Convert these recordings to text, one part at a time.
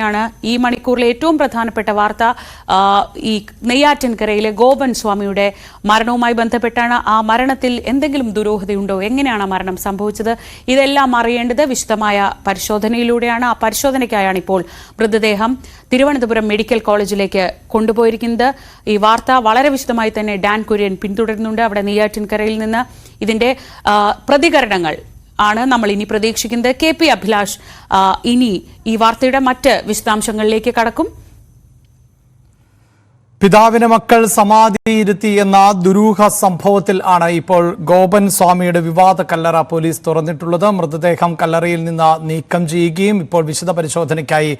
ാണ് ഈ മണിക്കൂറിലെ ഏറ്റവും പ്രധാനപ്പെട്ട വാർത്ത. ഈ നെയ്യാറ്റിൻകരയിലെ ഗോപൻ സ്വാമിയുടെ മരണവുമായി ബന്ധപ്പെട്ടാണ് ആ മരണത്തിൽ എന്തെങ്കിലും ദുരൂഹതയുണ്ടോ? എങ്ങനെയാണ് ആ മരണം സംഭവിച്ചത്? ഇതെല്ലാം അറിയേണ്ടത് വിശദമായ പരിശോധനയിലൂടെയാണ്. ആ പരിശോധനയ്ക്കായാണ് ഇപ്പോൾ മൃതദേഹം തിരുവനന്തപുരം മെഡിക്കൽ കോളേജിലേക്ക് കൊണ്ടുപോയിരിക്കുന്നത്. ഈ വാർത്ത വളരെ വിശദമായി തന്നെ ഡാൻ കുര്യൻ പിന്തുടരുന്നുണ്ട്. അവിടെ നെയ്യാറ്റിൻകരയിൽ നിന്ന് ഇതിന്റെ പ്രതികരണങ്ങൾ ആണ് നമ്മൾ ഇനി പ്രതീക്ഷിക്കുന്നത്. കെ പി അഭിലാഷ് ഇനി ഈ വാർത്തയുടെ മറ്റ് വിശദാംശങ്ങളിലേക്ക് കടക്കും. പിതാവിന് മക്കൾ സമാധിയിരുത്തി എന്ന ദുരൂഹ സംഭവത്തിൽ ആണ് ഇപ്പോൾ ഗോപൻ സ്വാമിയുടെ വിവാദ കല്ലറ പോലീസ് തുറന്നിട്ടുള്ളത്. മൃതദേഹം കല്ലറയിൽ നിന്ന് നീക്കം ചെയ്യുകയും ഇപ്പോൾ വിശദ പരിശോധനയ്ക്കായി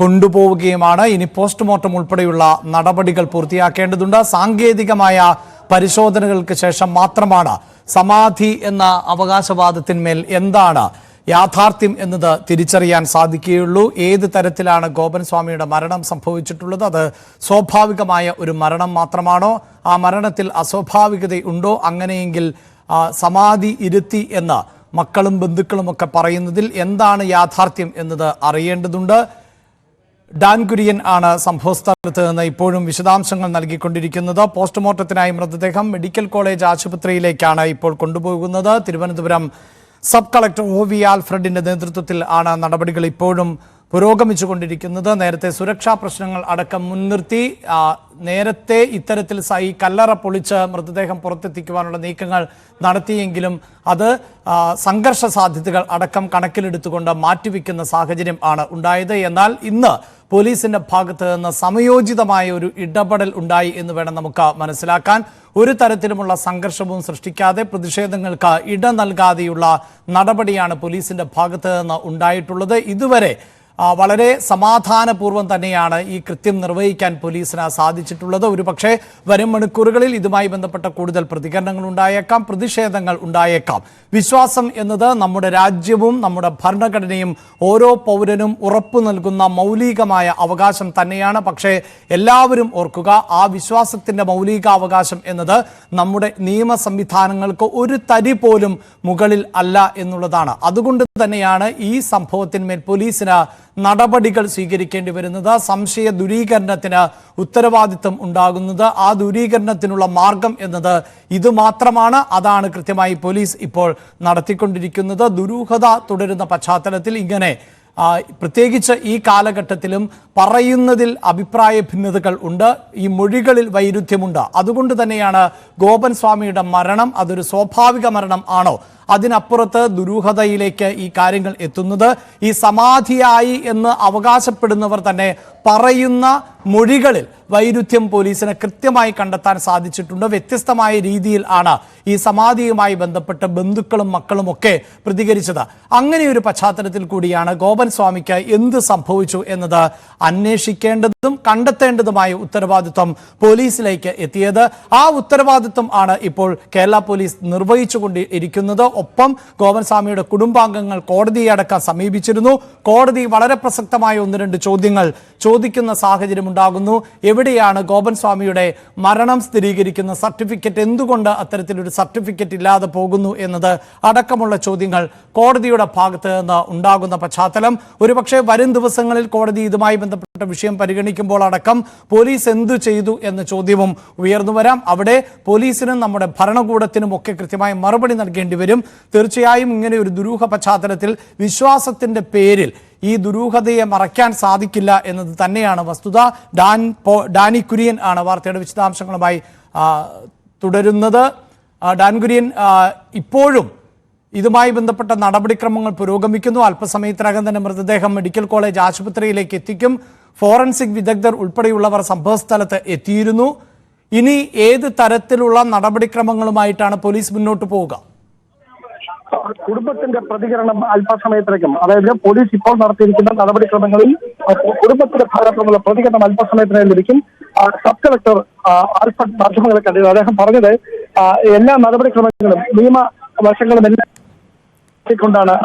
കൊണ്ടുപോവുകയുമാണ്. ഇനി പോസ്റ്റ്മോർട്ടം ഉൾപ്പെടെയുള്ള നടപടികൾ പൂർത്തിയാക്കേണ്ടതുണ്ട്. സാങ്കേതികമായ പരിശോധനകൾക്ക് ശേഷം മാത്രമാണ് സമാധി എന്ന അവകാശവാദത്തിന്മേൽ എന്താണ് യാഥാർത്ഥ്യം എന്നത് തിരിച്ചറിയാൻ സാധിക്കുകയുള്ളൂ. ഏത് തരത്തിലാണ് ഗോപൻ സ്വാമിയുടെ മരണം സംഭവിച്ചിട്ടുള്ളത്? അത് സ്വാഭാവികമായ ഒരു മരണം മാത്രമാണോ? ആ മരണത്തിൽ അസ്വാഭാവികതയുണ്ടോ അങ്ങനെയെങ്കിൽ സമാധി ഇരുത്തി എന്ന് മക്കളും ബന്ധുക്കളും ഒക്കെ പറയുന്നതിൽ എന്താണ് യാഥാർത്ഥ്യം എന്നത് അറിയേണ്ടതുണ്ട്. ഡാൻ കുര്യൻ ആണ് സംഭവസ്ഥലത്ത് നിന്ന് ഇപ്പോഴും വിശദാംശങ്ങൾ നൽകിക്കൊണ്ടിരിക്കുന്നത്. പോസ്റ്റ്മോർട്ടത്തിനായി മൃതദേഹം മെഡിക്കൽ കോളേജ് ആശുപത്രിയിലേക്കാണ് ഇപ്പോൾ കൊണ്ടുപോകുന്നത്. Thiruvananthapuram sub collector O V ആൽഫ്രഡിന്റെ നേതൃത്വത്തിൽ ആണ് നടപടികൾ ഇപ്പോഴും പുരോഗമിച്ചുകൊണ്ടിരിക്കുന്നത്. നേരത്തെ സുരക്ഷാ പ്രശ്നങ്ങൾ അടക്കം മുൻനിർത്തി നേരത്തെ ഇത്തരത്തിൽ സൈ കല്ലറ പൊളിച്ച് മൃതദേഹം പുറത്തെത്തിക്കുവാനുള്ള നീക്കങ്ങൾ നടത്തിയെങ്കിലും അത് സംഘർഷ സാധ്യതകൾ അടക്കം കണക്കിലെടുത്തുകൊണ്ട് മാറ്റിവെക്കുന്ന സാഹചര്യം ആണ് ഉണ്ടായത്. എന്നാൽ ഇന്ന് പോലീസിന്റെ ഭാഗത്ത് നിന്ന് സമയോചിതമായ ഒരു ഇടപെടൽ ഉണ്ടായി എന്ന് വേണം നമുക്ക് മനസ്സിലാക്കാൻ. ഒരു തരത്തിലുമുള്ള സംഘർഷവും സൃഷ്ടിക്കാതെ പ്രതിഷേധങ്ങൾക്ക് ഇട നൽകാതെയുള്ള നടപടിയാണ് പോലീസിന്റെ ഭാഗത്ത് നിന്ന് ഉണ്ടായിട്ടുള്ളത്. ഇതുവരെ വളരെ സമാധാനപൂർവം തന്നെയാണ് ഈ കൃത്യം നിർവഹിക്കാൻ പോലീസിന് സാധിച്ചിട്ടുള്ളത്. ഒരുപക്ഷെ വരും മണിക്കൂറുകളിൽ ഇതുമായി ബന്ധപ്പെട്ട കൂടുതൽ പ്രതികരണങ്ങൾ ഉണ്ടായേക്കാം പ്രതിഷേധങ്ങൾ ഉണ്ടായേക്കാം. വിശ്വാസം എന്നത് നമ്മുടെ രാജ്യവും നമ്മുടെ ഭരണഘടനയും ഓരോ പൗരനും ഉറപ്പു നൽകുന്ന മൗലികമായ അവകാശം തന്നെയാണ്. പക്ഷേ എല്ലാവരും ഓർക്കുക ആ വിശ്വാസത്തിന്റെ മൗലികാവകാശം എന്നത് നമ്മുടെ നിയമ സംവിധാനങ്ങൾക്ക് ഒരു തരി പോലും മുകളിൽ അല്ല എന്നുള്ളതാണ്. അതുകൊണ്ട് തന്നെയാണ് ഈ സംഭവത്തിന്മേൽ പോലീസിന് നടപടികൾ സ്വീകരിക്കേണ്ടി വരുന്നത്. സംശയ ദൂരീകരണത്തിന് ഉത്തരവാദിത്വം ഉണ്ടാകുന്നത്. ആ ദൂരീകരണത്തിനുള്ള മാർഗം എന്നത് ഇത് മാത്രമാണ്. അതാണ് കൃത്യമായി പോലീസ് ഇപ്പോൾ നടത്തിക്കൊണ്ടിരിക്കുന്നത്. ദുരൂഹത തുടരുന്ന പശ്ചാത്തലത്തിൽ ഇങ്ങനെ പ്രത്യേകിച്ച് ഈ കാലഘട്ടത്തിലും പറയുന്നതിൽ അഭിപ്രായ ഭിന്നതകൾ ഉണ്ട്. ഈ മൊഴികളിൽ വൈരുദ്ധ്യമുണ്ട്. അതുകൊണ്ട് തന്നെയാണ് ഗോപൻ സ്വാമിയുടെ മരണം അതൊരു സ്വാഭാവിക മരണം ആണോ? അതിനപ്പുറത്ത് ദുരൂഹതയിലേക്ക് ഈ കാര്യങ്ങൾ എത്തുന്നത് ഈ സമാധിയായി എന്ന് അവകാശപ്പെടുന്നവർ തന്നെ പറയുന്ന മൊഴികളിൽ വൈരുദ്ധ്യം പോലീസിന് കൃത്യമായി കണ്ടെത്താൻ സാധിച്ചിട്ടുണ്ട്. വ്യത്യസ്തമായ രീതിയിൽ ആണ് ഈ സമാധിയുമായി ബന്ധപ്പെട്ട് ബന്ധുക്കളും മക്കളും ഒക്കെ പ്രതികരിച്ചത്. അങ്ങനെയൊരു പശ്ചാത്തലത്തിൽ കൂടിയാണ് ഗോപൻ സ്വാമിക്ക് എന്ത് സംഭവിച്ചു എന്നത് അന്വേഷിക്കേണ്ടതും കണ്ടെത്തേണ്ടതുമായ ഉത്തരവാദിത്വം പോലീസിലേക്ക് എത്തിയത്. ആ ഉത്തരവാദിത്വം ആണ് ഇപ്പോൾ കേരള പോലീസ് നിർവഹിച്ചുകൊണ്ട് ഇരിക്കുന്നത് ഒപ്പം ഗോപൻ സ്വാമിയുടെ കുടുംബാംഗങ്ങൾ കോടതിയെ അടക്കം സമീപിച്ചിരുന്നു. കോടതി വളരെ പ്രസക്തമായ ഒന്ന് രണ്ട് ചോദ്യങ്ങൾ ചോദിക്കുന്ന സാഹചര്യം ഉണ്ടാകുന്നു. എവിടെയാണ് ഗോപൻ സ്വാമിയുടെ മരണം സ്ഥിരീകരിക്കുന്ന സർട്ടിഫിക്കറ്റ്? എന്തുകൊണ്ട് അത്തരത്തിലൊരു സർട്ടിഫിക്കറ്റ് ഇല്ലാതെ പോകുന്നു എന്നത് അടക്കമുള്ള ചോദ്യങ്ങൾ കോടതിയുടെ ഭാഗത്ത് നിന്ന് ഉണ്ടാകുന്ന പശ്ചാത്തലം. ഒരുപക്ഷെ വരും ദിവസങ്ങളിൽ കോടതി ഇതുമായി ബന്ധപ്പെട്ട വിഷയം പരിഗണിക്കുമ്പോൾ അടക്കം പോലീസ് എന്തു ചെയ്തു എന്ന ചോദ്യവും ഉയർന്നു വരാം. അവിടെ പോലീസിനും നമ്മുടെ ഭരണകൂടത്തിനും ഒക്കെ കൃത്യമായി മറുപടി നൽകേണ്ടി വരും. തീർച്ചയായും ഇങ്ങനെ ഒരു ദുരൂഹ പശ്ചാത്തലത്തിൽ വിശ്വാസത്തിന്റെ പേരിൽ ഈ ദുരൂഹതയെ മറയ്ക്കാൻ സാധിക്കില്ല എന്നത് തന്നെയാണ് വസ്തുത. ഡാൻ പോ- ഡാനി കുര്യൻ ആണ് വാർത്തയുടെ വിശദാംശങ്ങളുമായി തുടരുന്നത്. ഡാൻ കുര്യൻ ഇപ്പോഴും ഇതുമായി ബന്ധപ്പെട്ട നടപടിക്രമങ്ങൾ പുരോഗമിക്കുന്നു. അല്പസമയത്തിനകം തന്നെ മൃതദേഹം മെഡിക്കൽ കോളേജ് ആശുപത്രിയിലേക്ക് എത്തിക്കും. ഫോറൻസിക് വിദഗ്ധർ ഉൾപ്പെടെയുള്ളവർ സംഭവസ്ഥലത്ത് എത്തിയിരുന്നു. ഇനി ഏത് തരത്തിലുള്ള നടപടിക്രമങ്ങളുമായിട്ടാണ് പോലീസ് മുന്നോട്ട് പോവുക? കുടുംബത്തിന്റെ പ്രതികരണം അല്പസമയത്തിലേക്കും. അതായത് പോലീസ് ഇപ്പോൾ നടത്തിയിരിക്കുന്ന നടപടിക്രമങ്ങളിൽ കുടുംബത്തിന്റെ ഭാഗത്തുള്ള പ്രതികരണം അല്പസമയത്തിനകം ലഭിക്കും. സബ് കളക്ടർ ആൽഫർഡ് മാധ്യമങ്ങളെ കണ്ടിരുന്നു. അദ്ദേഹം പറഞ്ഞത് എല്ലാ നടപടിക്രമങ്ങളും നിയമ വശങ്ങളും എല്ലാം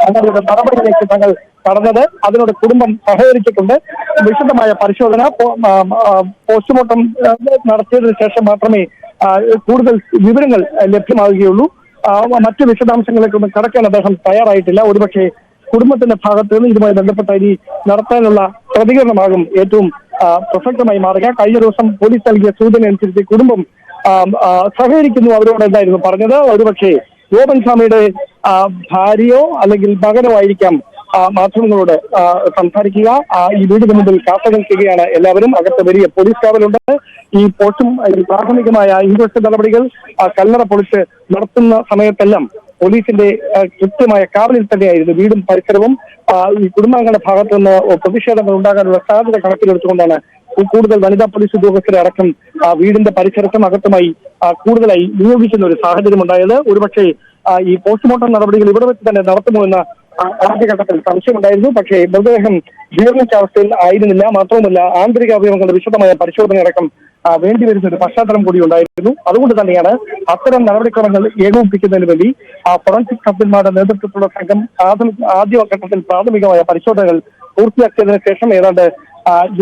അവരുടെ നടപടിയിലേക്ക് തങ്ങൾ കടന്നത്. അതിനോട് കുടുംബം സഹകരിച്ചിട്ടുണ്ട്. വിശദമായ പരിശോധന പോസ്റ്റ്മോർട്ടം നടത്തിയതിനു ശേഷം മാത്രമേ കൂടുതൽ വിവരങ്ങൾ ലഭ്യമാവുകയുള്ളൂ. മറ്റ് വിശദാംശങ്ങളിലേക്കൊന്നും കടക്കാൻ അദ്ദേഹം തയ്യാറായിട്ടില്ല. ഒരുപക്ഷെ കുടുംബത്തിന്റെ ഭാഗത്ത് നിന്ന് ഇതുമായി ബന്ധപ്പെട്ട ഇനി നടത്താനുള്ള പ്രതികരണമാകും ഏറ്റവും പ്രസക്തമായി മാറുക. കഴിഞ്ഞ ദിവസം പോലീസ് നൽകിയ സൂചന അനുസരിച്ച് കുടുംബം സഹകരിക്കുന്നു അവരോട് എന്തായിരുന്നു പറഞ്ഞത്. ഒരുപക്ഷെ ഗോപൻ സ്വാമിയുടെ ഭാര്യയോ അല്ലെങ്കിൽ മകനോ ആയിരിക്കാം മാധ്യമങ്ങളോട് സംസാരിക്കുക. ഈ വീടിന് മുമ്പിൽ ചാർത്ത നിൽക്കുകയാണ് എല്ലാവരും അകത്ത് വലിയ പോലീസ് കാവലുണ്ട്. ഈ പോസ്റ്റും പ്രാഥമികമായ ഇൻക്വസ്റ്റ് നടപടികൾ കല്ലറ പൊളിച്ച് നടത്തുന്ന സമയത്തെല്ലാം പോലീസിന്റെ കൃത്യമായ കാവലിൽ തന്നെയായിരുന്നു വീടും പരിസരവും. ഈ കുടുംബാംഗങ്ങളുടെ ഭാഗത്തു നിന്ന് പ്രതിഷേധങ്ങൾ ഉണ്ടാകാനുള്ള സാധ്യത കണക്കിലെടുത്തുകൊണ്ടാണ് കൂടുതൽ വനിതാ പോലീസ് ഉദ്യോഗസ്ഥരെ അടക്കം വീടിന്റെ പരിസരത്തും അകത്തുമായി കൂടുതലായി നിയോഗിക്കുന്ന ഒരു സാഹചര്യം ഉണ്ടായത് ഒരുപക്ഷെ ഈ പോസ്റ്റ്മോർട്ടം നടപടികൾ ഇവിടെ വെച്ച് തന്നെ നടത്തുമോ എന്ന ആദ്യഘട്ടത്തിൽ സംശയമുണ്ടായിരുന്നു. പക്ഷേ മൃതദേഹം ജീർണിച്ച അവസ്ഥയിൽ ആയിരുന്നില്ല. മാത്രവുമല്ല ആന്തരിക അവയവങ്ങളുടെ വിശദമായ പരിശോധനയടക്കം വേണ്ടിവരുന്ന ഒരു പശ്ചാത്തലം കൂടി ഉണ്ടായിരുന്നു. അതുകൊണ്ട് തന്നെയാണ് അത്തരം നടപടിക്രമങ്ങൾ ഏകോപിപ്പിക്കുന്നതിന് വേണ്ടി ആ ഫോറൻസിക് കമ്പനിമാരുടെ നേതൃത്വത്തിലുള്ള സംഘം പ്രാഥമിക ആദ്യഘട്ടത്തിൽ പ്രാഥമികമായ പരിശോധനകൾ പൂർത്തിയാക്കിയതിനു ശേഷം ഏതാണ്ട്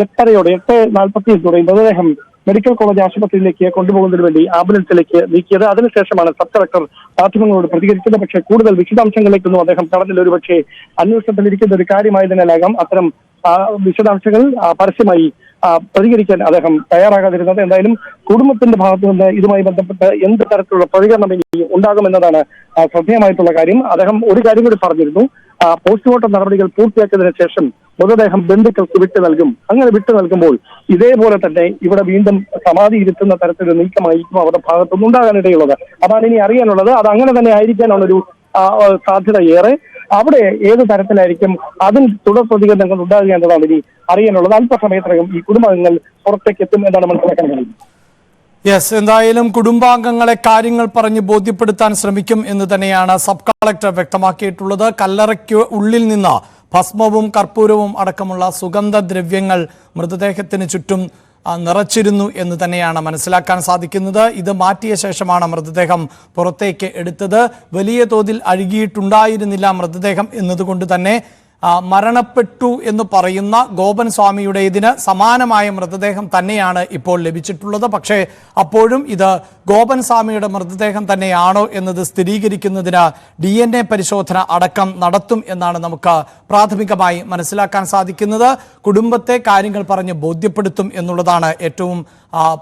എട്ടരയോടെ എട്ട് നാൽപ്പത്തിയഞ്ചോടെ മൃതദേഹം മെഡിക്കൽ കോളേജ് ആശുപത്രിയിലേക്ക് കൊണ്ടുപോകുന്നതിന് വേണ്ടി ആംബുലൻസിലേക്ക് നീക്കിയത്. അതിനുശേഷമാണ് സബ് കളക്ടർ മാധ്യമങ്ങളോട് പ്രതികരിച്ചത്. പക്ഷേ കൂടുതൽ വിശദാംശങ്ങളിലേക്കൊന്നും അദ്ദേഹം കടന്നില്ല. ഒരുപക്ഷെ അന്വേഷണത്തിലിരിക്കുന്ന ഒരു കാര്യമായതിനാലാകാം അത്തരം വിശദാംശങ്ങൾ പരസ്യമായി പ്രതികരിക്കാൻ അദ്ദേഹം തയ്യാറാകാതിരുന്നത്. എന്തായാലും കുടുംബത്തിന്റെ ഭാഗത്തു നിന്ന് ഇതുമായി ബന്ധപ്പെട്ട് എന്ത് തരത്തിലുള്ള പ്രതികരണം ഇനി ഉണ്ടാകുമെന്നതാണ് ശ്രദ്ധേയമായിട്ടുള്ള കാര്യം. അദ്ദേഹം ഒരു കാര്യം കൂടി പറഞ്ഞിരുന്നു. പോസ്റ്റ്മോർട്ടം നടപടികൾ പൂർത്തിയാക്കിയതിനു ശേഷം മൃതദേഹം ബന്ധുക്കൾക്ക് വിട്ടു നൽകും. അങ്ങനെ വിട്ടു നൽകുമ്പോൾ ഇതേപോലെ തന്നെ ഇവിടെ വീണ്ടും സമാധി ഇരുത്തുന്ന തരത്തിലൊരു നീക്കമായിരിക്കും അവരുടെ ഭാഗത്തുനിന്ന് ഉണ്ടാകാനിടയുള്ളത്. അതാണ് ഇനി അറിയാനുള്ളത്. അത് അങ്ങനെ തന്നെ ആയിരിക്കാനുള്ളൊരു സാധ്യത ഏറെ. അവിടെ ഏത് തരത്തിലായിരിക്കും അതിൽ തുടർ പ്രതികരണങ്ങൾ ഉണ്ടാകുക എന്നതാണ് ഇനി അറിയാനുള്ളത്. അല്പസമയത്തിനകം ഈ കുടുംബാംഗങ്ങൾ പുറത്തേക്ക് എത്തും എന്നാണ് മനസ്സിലാക്കാൻ കഴിയുന്നത്. യെസ് എന്തായാലും കുടുംബാംഗങ്ങളെ കാര്യങ്ങൾ പറഞ്ഞ് ബോധ്യപ്പെടുത്താൻ ശ്രമിക്കും എന്ന് തന്നെയാണ് സബ് കളക്ടർ വ്യക്തമാക്കിയിട്ടുള്ളത്. കല്ലറയ്ക്ക് ഉള്ളിൽ നിന്ന് ഭസ്മവും കർപ്പൂരവും അടക്കമുള്ള സുഗന്ധദ്രവ്യങ്ങൾ മൃതദേഹത്തിന് ചുറ്റും നിറച്ചിരുന്നു എന്ന് തന്നെയാണ് മനസ്സിലാക്കാൻ സാധിക്കുന്നത്. ഇത് മാറ്റിയ ശേഷമാണ് മൃതദേഹം പുറത്തേക്ക് എടുത്തത്. വലിയ തോതിൽ അഴുകിയിട്ടുണ്ടായിരുന്നില്ല മൃതദേഹം എന്നതുകൊണ്ട് തന്നെ മരണപ്പെട്ടു എന്ന് പറയുന്ന ഗോപൻ സ്വാമിയുടെ ഇതിന് സമാനമായ മൃതദേഹം തന്നെയാണ് ഇപ്പോൾ ലഭിച്ചിട്ടുള്ളത്. പക്ഷേ അപ്പോഴും ഇത് ഗോപൻ സ്വാമിയുടെ മൃതദേഹം തന്നെയാണോ എന്നത് സ്ഥിരീകരിക്കുന്നതിന് ഡി എൻ എ പരിശോധന അടക്കം നടത്തും എന്നാണ് നമുക്ക് പ്രാഥമികമായി മനസ്സിലാക്കാൻ സാധിക്കുന്നത്. കുടുംബത്തെ കാര്യങ്ങൾ പറഞ്ഞ് ബോധ്യപ്പെടുത്തും എന്നുള്ളതാണ് ഏറ്റവും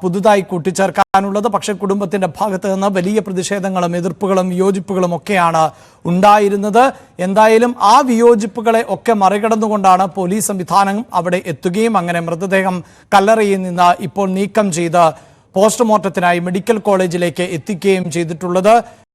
പുതുതായി കൂട്ടിച്ചേർക്കാനുള്ളത്. പക്ഷേ കുടുംബത്തിന്റെ ഭാഗത്ത് നിന്ന് വലിയ പ്രതിഷേധങ്ങളും എതിർപ്പുകളും വിയോജിപ്പുകളും ഒക്കെയാണ് ഉണ്ടായിരുന്നത്. എന്തായാലും ആ വിയോജിപ്പുകളെ ഒക്കെ മറികടന്നുകൊണ്ടാണ് പോലീസ് സംവിധാനം അവിടെ എത്തുകയും അങ്ങനെ മൃതദേഹം കല്ലറയിൽ നിന്ന് ഇപ്പോൾ നീക്കം ചെയ്ത് പോസ്റ്റ്മോർട്ടത്തിനായി മെഡിക്കൽ കോളേജിലേക്ക് എത്തിക്കുകയും ചെയ്തിട്ടുള്ളത്.